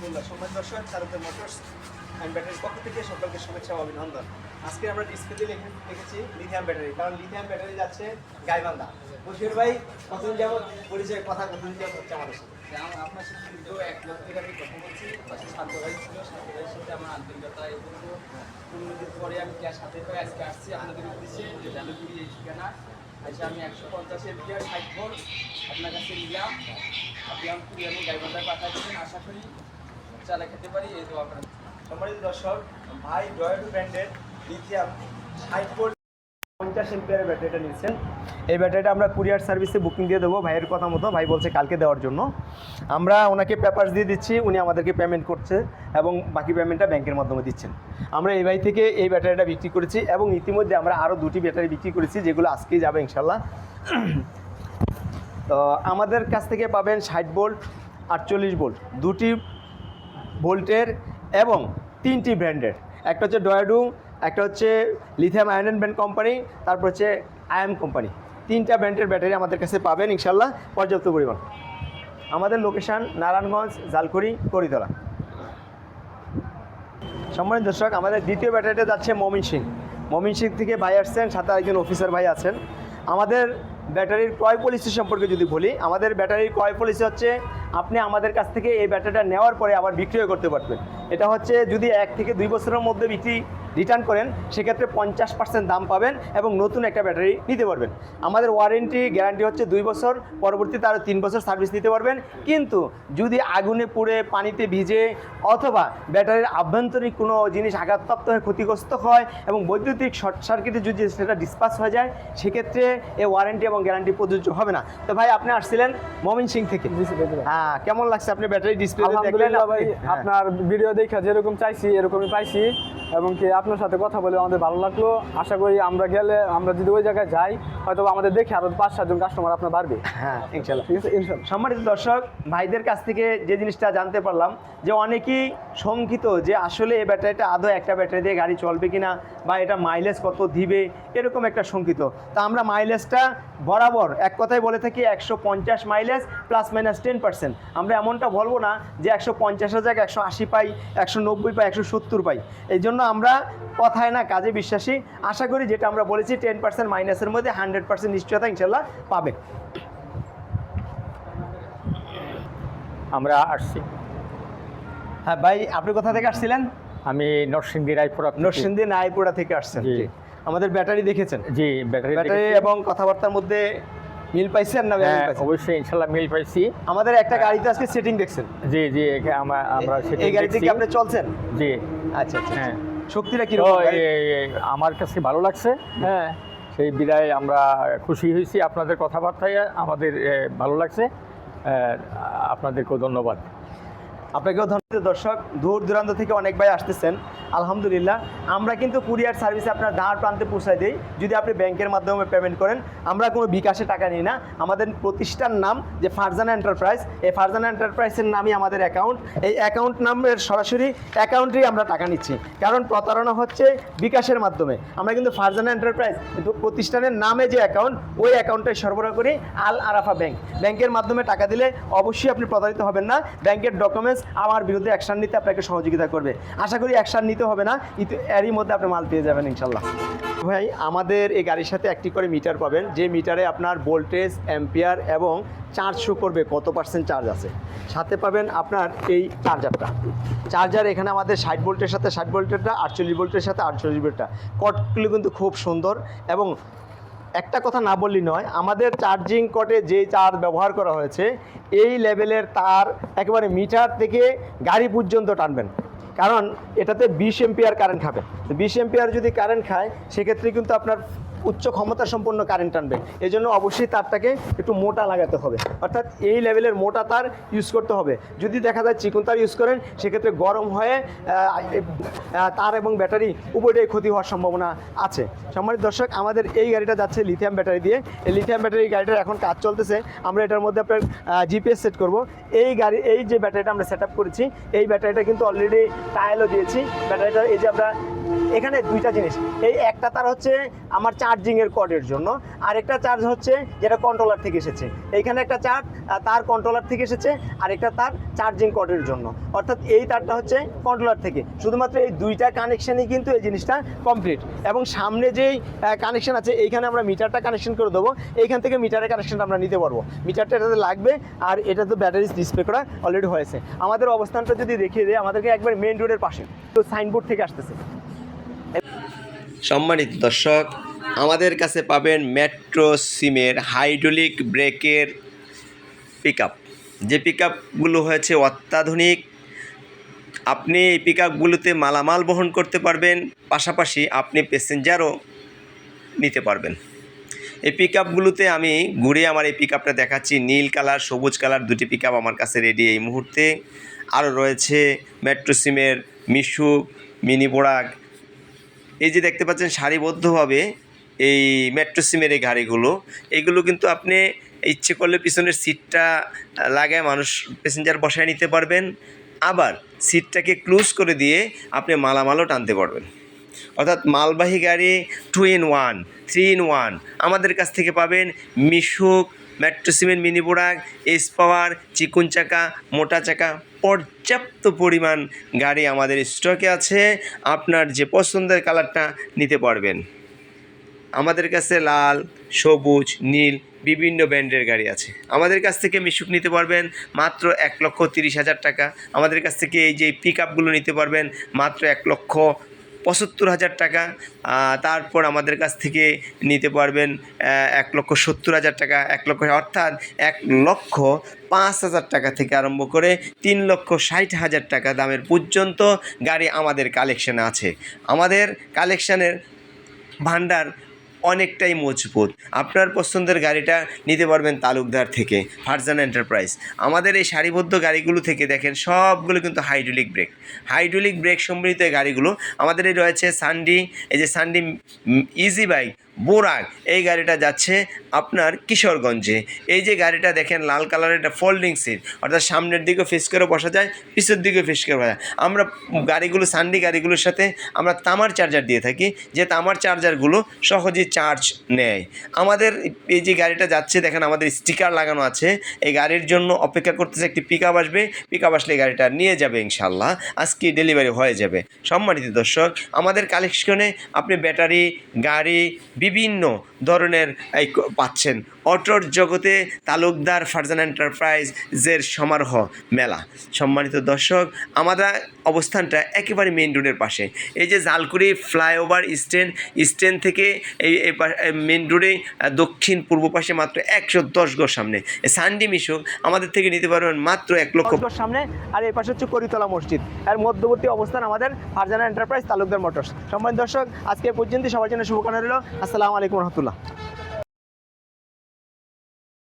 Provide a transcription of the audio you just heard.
আলহামদুলিল্লাহ, সম্মানিত দর্শক তারকের মোটরস অ্যান্ড ব্যাটারির পক্ষ থেকে সকলকে শুভেচ্ছা অভিনন্দন। আজকে আমরা ডিসপ্লেতে লিখেছি লিথিয়াম ব্যাটারি, কারণ লিথিয়াম ব্যাটারি যাচ্ছে গাইবান্ধা। বসির ভাই কতদিন যাবত পরিচয় কথা কতদিন যাবত হচ্ছে আমাদের সাথে। আপনার সাথে কিন্তু এক বছর আমি কথা বলছি, পাশে শান্ত ভাই ছিল, শান্ত ভাইয়ের সাথে আমার আন্তরিকতা পনেরো দিন পরে আমি ক্যাশ হাতে পাই আজকে আসছি, আপনাদের উদ্দেশ্যে যে জালুগুড়ি এই ঠিকানা। আচ্ছা আমি একশো পঞ্চাশের বিয়ার ষাট ভোল্ট আপনার কাছে নিলাম। আপনি আমি গাইবান্ধায় পাঠাই দেবেন আশা করি। চালা খেতে পারি, এই দোয়া করেন সম্মানিত দর্শক, ভাই ব্র্যান্ডের লিথিয়াম পঞ্চাশ ব্যাটারিটা নিচ্ছেন এই ব্যাটারিটা আমরা কুরিয়ার সার্ভিসে বুকিং দিয়ে দেবো ভাইয়ের কথা মতো, ভাই বলছে কালকে দেওয়ার জন্য। আমরা ওনাকে পেপারস দিয়ে দিচ্ছি, উনি আমাদেরকে পেমেন্ট করছে এবং বাকি পেমেন্টটা ব্যাংকের মাধ্যমে দিচ্ছেন। আমরা এই ভাই থেকে এই ব্যাটারিটা বিক্রি করেছি এবং ইতিমধ্যে আমরা আরও দুটি ব্যাটারি বিক্রি করেছি, যেগুলো আজকেই যাবে ইনশাল্লাহ তো আমাদের কাছ থেকে পাবেন ষাট ভোল্ট, আটচল্লিশ ভোল্ট। দুটি ভোল্টের এবং তিনটি ব্র্যান্ডের। একটা হচ্ছে ডয়াডু একটা হচ্ছে লিথিয়াম আয়রন ব্র্যান্ড কোম্পানি, তারপর হচ্ছে আয়াম কোম্পানি। তিনটা ব্র্যান্ডের ব্যাটারি আমাদের কাছে পাবেন ইনশাল্লাহ পর্যাপ্ত পরিমাণ। আমাদের লোকেশান নারায়ণগঞ্জ, জালকুড়ি, করিতলা। সম্মানিত দর্শক, আমাদের দ্বিতীয় ব্যাটারিটা যাচ্ছে মমিন সিং। মমিন সিং থেকে ভাই আসছেন, সাথে একজন অফিসার ভাই আছেন। আমাদের ব্যাটারির ক্রয় পলিসি সম্পর্কে যদি বলি, আমাদের ব্যাটারির ক্রয় পলিসি হচ্ছে আপনি আমাদের কাছ থেকে এই ব্যাটারিটা নেওয়ার পরে আবার বিক্রিও করতে পারবেন। এটা হচ্ছে যদি এক থেকে দুই বছরের মধ্যে বিক্রি রিটার্ন করেন সেক্ষেত্রে পঞ্চাশ পার্সেন্ট দাম পাবেন এবং নতুন একটা ব্যাটারি নিতে পারবেন। আমাদের ওয়ারেন্টি গ্যারান্টি হচ্ছে দুই বছর পরবর্তীতে আরও তিন বছর সার্ভিস নিতে পারবেন। কিন্তু যদি আগুনে পুড়ে পানিতে ভিজে অথবা ব্যাটারির আভ্যন্তরীণ কোনো জিনিস আঘাতপ্রাপ্ত হয়ে ক্ষতিগ্রস্ত হয় এবং বৈদ্যুতিক শর্ট সার্কিটে যদি সেটা ডিসপাস হয়ে যায় সেক্ষেত্রে এই ওয়ারেন্টি এবং গ্যারান্টি প্রযোজ্য হবে না। তো ভাই আপনি আসছিলেন মমিন সিং থেকে। হ্যাঁ কেমন লাগছে আপনি ব্যাটারি ডিসপ্লে দেখলেন? ভাই হ্যাঁ। আপনার ভিডিও দেখে যেরকম চাইছি এরকমই পাইছি এবং কি আপনার সাথে কথা বলে আমাদের ভালো লাগল। আশা করি আমরা গেলে আমরা যদি ওই জায়গায় যাই হয়তো আমাদের দেখে আরও পাঁচ সাতজন কাস্টমার আপনার বাড়বে। হ্যাঁ ইনশাল্লাহ। ঠিক আছে ইনশাল্লাহ। সম্মানিত দর্শক ভাইদের কাছ থেকে যে জিনিসটা জানতে পারলাম যে অনেকেই শঙ্কিত যে আসলে এই ব্যাটারিটা আদৌ একটা ব্যাটারি দিয়ে গাড়ি চলবে কিনা বা এটা মাইলেজ কত দিবে এরকম একটা শঙ্কিত। তা আমরা মাইলেজটা বরাবর এক কথায় বলে থাকি একশো পঞ্চাশ mileage plus minus ten percent আমরা এমনটা বলব না যে একশো পঞ্চাশের জায়গায় একশো আশি পাই একশো নব্বই পাই একশো সত্তর পাই। এই জন্য আমরা কথায় না কাজে বিশ্বাসী। আশা করি যেটা আমরা বলেছি টেন পার্সেন্ট মাইনাসের মধ্যে হান্ড্রেড পার্সেন্ট নিশ্চয়তা ইনশাল্লাহ পাবে আমরা আসছি। হ্যাঁ ভাই আপনি কোথা থেকে আসছিলেন? আমি নরসিংদী রায়পুরা নরসিংদী নাইপুরা থেকে আসছেন। আমাদের ব্যাটারি দেখেছেন? জি ব্যাটারি ব্যাটারি এবং কথাবার্তার মধ্যে মিল পাইছেন না হ্যাঁ? অবশ্যই ইনশাল্লাহ মিল পাইছি। আমাদের একটা গাড়িতে আজকে সেটিং দেখছেন। জি জি আমরা সেটা এই গাড়িতে কি আপনি চলছেন? জি। আচ্ছা আচ্ছা। হ্যাঁ। শক্তিটা কি আমার কাছে ভালো লাগছে। হ্যাঁ। সেই বিদায় আমরা খুশি হয়েছি। আপনাদের কথাবার্তায় আমাদের ভালো লাগছে। আপনাদেরকেও ধন্যবাদ। আপনাকেও ধন্যবাদ। দর্শক দূর দূরান্ত থেকে অনেক ভাই আসতেছেন। আলহামদুলিল্লাহ, আমরা কিন্তু কুরিয়ার সার্ভিসে আপনার দাঁড় প্রান্তে পৌঁছায় দিই। যদি আপনি ব্যাংকের মাধ্যমে পেমেন্ট করেন, আমরা কোনো বিকাশে টাকা নিই না। আমাদের প্রতিষ্ঠান নাম যে ফারজানা এন্টারপ্রাইজ এই ফারজানা এন্টারপ্রাইজের নামই আমাদের অ্যাকাউন্ট এই অ্যাকাউন্ট নামের সরাসরি অ্যাকাউন্টেই আমরা টাকা নিচ্ছি। কারণ প্রতারণা হচ্ছে বিকাশের মাধ্যমে। আমরা কিন্তু ফারজানা এন্টারপ্রাইজ প্রতিষ্ঠানের নামে যে অ্যাকাউন্ট ওই অ্যাকাউন্টে সরবরাহ করি আল আরাফা ব্যাংক। ব্যাংকের মাধ্যমে টাকা দিলে অবশ্যই আপনি প্রতারিত হবেন না। ব্যাংকের ডকুমেন্টস আমার বিরুদ্ধে অ্যাকশন নিতে আপনাকে সহযোগিতা করবে। আশা করি অ্যাকশন নিতে হবে না এরই মধ্যে আপনি মাল পেয়ে যাবেন ইনশাল্লাহ। ভাই, আমাদের এই গাড়ির সাথে একটি করে মিটার পাবেন, যে মিটারে আপনার ভোল্টেজ, অ্যাম্পিয়ার এবং চার্জ শো করবে, কত পার্সেন্ট চার্জ আছে। সাথে পাবেন আপনার এই চার্জারটা। চার্জার এখানে আমাদের ষাট ভোল্টের সাথে ষাট ভোল্টেরটা, আটচল্লিশ ভোল্টের সাথে আটচল্লিশ ভোল্টটা কটগুলো কিন্তু খুব সুন্দর এবং একটা কথা না বললেই নয়, আমাদের চার্জিং কটে যে চার্জ ব্যবহার করা হয়েছে, এই লেভেলের তার একেবারে মিটার থেকে গাড়ি পর্যন্ত টানবেন। কারণ এটাতে বিশ এম্পিয়ার কারেন্ট খাবে। বিশ এম্পিয়ার যদি কারেন্ট খায় সেক্ষেত্রে কিন্তু আপনার উচ্চ ক্ষমতা সম্পন্ন কারেন্ট টানবে এই জন্য অবশ্যই তারটাকে একটু মোটা লাগাতে হবে। অর্থাৎ এই লেভেলের মোটা তার ইউজ করতে হবে। যদি দেখা যায় চিকন তার ইউজ করেন, সেক্ষেত্রে গরম হয়ে তার এবং ব্যাটারি উভয়টাই ক্ষতি হওয়ার সম্ভাবনা আছে। সম্মানিত দর্শক, আমাদের এই গাড়িটা যাচ্ছে লিথিয়াম ব্যাটারি দিয়ে। এই লিথিয়াম ব্যাটারি গাড়িটার এখন কাজ চলতেছে। আমরা এটার মধ্যে আপনার জিপিএস সেট করব। এই গাড়ি, এই যে ব্যাটারিটা আমরা সেট করেছি, এই ব্যাটারিটা কিন্তু অলরেডি টায়ালও দিয়েছি। ব্যাটারিটা এই যে আমরা এখানে দুইটা জিনিস। এই একটা তার হচ্ছে আমার চার্জিং এর কর্ডের জন্য, আর একটা চার্জ হচ্ছে যেটা কন্ট্রোলার থেকে এসেছে। এইখানে একটা চার্জ তার কন্ট্রোলার থেকে এসেছে, আর একটা তার চার্জিং কর্ডের জন্য। অর্থাৎ এই তারটা হচ্ছে কন্ট্রোলার থেকে। শুধুমাত্র এই দুইটা কানেকশনই কিন্তু এই জিনিসটা কমপ্লিট এবং সামনে যেই কানেকশন আছে, এইখানে আমরা মিটারটা কানেকশন করে দেবো। এইখান থেকে মিটারের কানেকশনটা আমরা নিতে পারব। মিটারটা এটাতে লাগবে, আর এটা তো ব্যাটারি ডিসপ্লে করা অলরেডি হয়েছে। আমাদের অবস্থানটা যদি দেখিয়ে দেয়, আমাদেরকে একবার মেন রোডের পাশে। তো সাইনবোর্ড থেকে আসতেছে। সম্মানিত দর্শক, আমাদের কাছে পাবেন মেট্রো সিমের হাইড্রোলিক ব্রেকের পিক যে পিক আপগুলো হয়েছে অত্যাধুনিক, আপনি এই পিক আপগুলোতে মালামাল বহন করতে পারবেন, পাশাপাশি আপনি প্যাসেঞ্জারও নিতে পারবেন। এই পিক আপগুলোতে আমি ঘুরে আমার এই পিক আপটা দেখাচ্ছি। নীল কালার, সবুজ কালার দুটি পিক আপ আমার কাছে রেডি এই মুহূর্তে। আরও রয়েছে মেট্রো সিমের মিশুক মিনি বোরাক এই যে দেখতে পাচ্ছেন সারিবদ্ধভাবে এই মেট্রো সিমের এই গাড়িগুলো এইগুলো কিন্তু আপনি ইচ্ছে করলে পিছনের সিটটা লাগায় মানুষ প্যাসেঞ্জার বসায় নিতে পারবেন। আবার সিটটাকে ক্লোজ করে দিয়ে আপনি মালামালও টানতে পারবেন। অর্থাৎ মালবাহী গাড়ি two in one three in one আমাদের কাছ থেকে পাবেন Mishuk metro cement mini Borak, S power, চিকুন চাকা, মোটা চাকা, পর্যাপ্ত পরিমাণ গাড়ি আমাদের স্টকে আছে। আপনার যে পছন্দের কালারটা নিতে পারবেন। আমাদের কাছে লাল, সবুজ, নীল বিভিন্ন ব্র্যান্ডের গাড়ি আছে। আমাদের কাছ থেকে মিশুক নিতে পারবেন মাত্র এক লক্ষ তিরিশ হাজার টাকা। আমাদের কাছ থেকে এই যে পিক আপগুলো নিতে পারবেন মাত্র এক লক্ষ পঁচাত্তর হাজার টাকা তারপর আমাদের কাছ থেকে নিতে পারবেন এক লক্ষ সত্তর হাজার টাকা, এক লক্ষ, অর্থাৎ এক লক্ষ পাঁচ হাজার টাকা থেকে আরম্ভ করে তিন লক্ষ ষাট হাজার টাকা দামের পর্যন্ত গাড়ি আমাদের কালেকশানে আছে। আমাদের কালেকশানের ভান্ডার অনেকটাই মজবুত। আপনার পছন্দের গাড়িটা নিতে পারবেন তালুকদার থেকে, ফারজান এন্টারপ্রাইজ। আমাদের এই সারিবদ্ধ গাড়িগুলো থেকে দেখেন সবগুলো কিন্তু হাইড্রোলিক ব্রেক। হাইড্রোলিক ব্রেক সমৃদ্ধ গাড়িগুলো। আমাদের এই রয়েছে সানডি, এই যে সানডি ইজি বাইক। বোরাক এই গাড়িটা যাচ্ছে আপনার কিশোরগঞ্জে। এই যে গাড়িটা দেখেন, লাল কালারের একটা ফোল্ডিং সিট অর্থাৎ সামনের দিকে ফেস করে বসা যায় পিছের দিকে ফেস করে বসা যায়। আমরা গাড়িগুলো সানডি গাড়িগুলোর সাথে আমরা তামার চার্জার দিয়ে থাকি। যে তামার চার্জারগুলো সহজেই চার্জ নেয়। আমাদের এই যে গাড়িটা যাচ্ছে, দেখেন আমাদের স্টিকার লাগানো আছে। এই গাড়ির জন্য অপেক্ষা করতেছে একটি পিক আপ আসবে। পিক আপ আসলে গাড়িটা নিয়ে যাবে ইনশাল্লাহ আজকে ডেলিভারি হয়ে যাবে। সম্মানিত দর্শক, আমাদের কালেকশনে আপনি ব্যাটারি গাড়ি বিভিন্ন ধরনের এই পাচ্ছেন। অটোর জগতে তালুকদার ফারজান এন্টারপ্রাইজের সমারোহ মেলা। সম্মানিত দর্শক, আমাদের অবস্থানটা একেবারে মেন রোডের পাশে। এই যে জালকুড়ি ফ্লাইওভার স্ট্যান্ড স্ট্যান্ড থেকে এই মেন রোডে দক্ষিণ পূর্ব পাশে মাত্র একশো দশ গজ সামনে। সানডি মিশুক আমাদের থেকে নিতে পারবেন মাত্র এক লক্ষ সামনে, আর এই পাশে হচ্ছে করিতলা মসজিদ। এর মধ্যবর্তী অবস্থান আমাদের ফারজানা এন্টারপ্রাইজ তালুকদার মোটরস সম্মানিত দর্শক, আজকে পর্যন্ত সবার জন্য শুভকামনা রইল। আসসালামু আলাইকুম রহমতুল্লাহ।